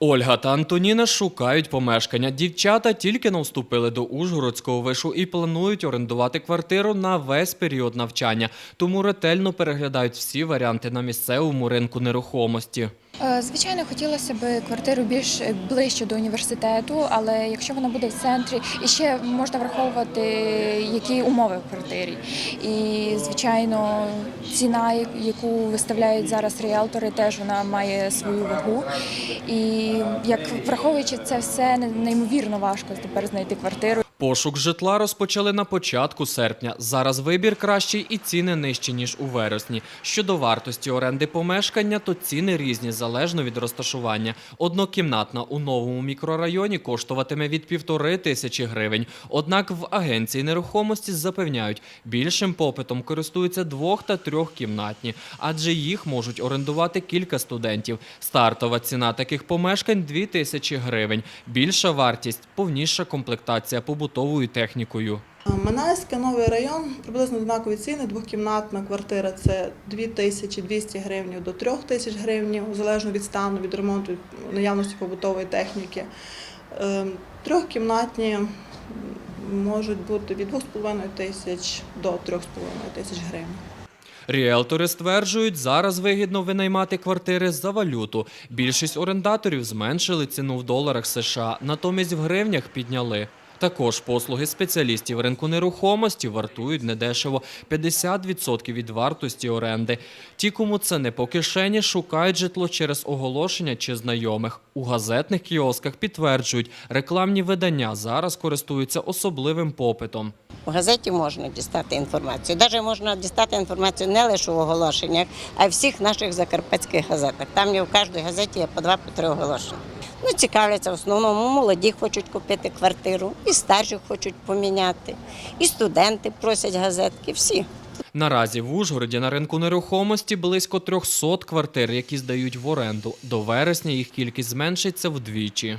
Ольга та Антоніна шукають помешкання. Дівчата тільки не вступили до Ужгородського вишу і планують орендувати квартиру на весь період навчання, тому ретельно переглядають всі варіанти на місцевому ринку нерухомості. Е, Звичайно, хотілося б квартиру більш ближче до університету, але якщо вона буде в центрі, і ще можна враховувати, які умови в квартирі. І звичайно, ціна, яку виставляють зараз ріелтори, теж вона має свою вагу. І як враховуючи це все, неймовірно важко тепер знайти квартиру. Пошук житла розпочали на початку серпня. Зараз вибір кращий і ціни нижчі, ніж у вересні. Щодо вартості оренди помешкання, то ціни різні залежно від розташування. Однокімнатна у новому мікрорайоні коштуватиме від півтори тисячі гривень. Однак в агенції нерухомості запевняють, більшим попитом користуються двох та трьохкімнатні, адже їх можуть орендувати кілька студентів. Стартова ціна таких помешкань 2 тисячі гривень. Більша вартість повніша комплектація побутовою технікою. Манайське, новий район, приблизно однакові ціни. Двохкімнатна квартира це 2200 гривень до 3000 гривень, залежно від стану, від ремонту, наявності побутової техніки. Ем, Трьохкімнатні можуть бути від 2,5 тисяч до 3,5 тисяч гривень. Ріелтори стверджують, зараз вигідно винаймати квартири за валюту. Більшість орендаторів зменшили ціну в доларах США, натомість в гривнях підняли. Також послуги спеціалістів ринку нерухомості вартують недешево 50% від вартості оренди. Ті, кому це не по кишені, шукають житло через оголошення чи знайомих. У газетних кіосках підтверджують, рекламні видання зараз користуються особливим попитом. В газеті можна дістати інформацію. Навіть можна дістати інформацію не лише в оголошеннях, а й всіх наших закарпатських газетах. Там є в кожній газеті є по два по три оголошення. Ну, цікавляться в основному молоді хочуть купити квартиру, і старші хочуть поміняти, і студенти просять газетки. Всі. Наразі в Ужгороді на ринку нерухомості близько 300 квартир, які здають в оренду. До вересня їх кількість зменшиться вдвічі.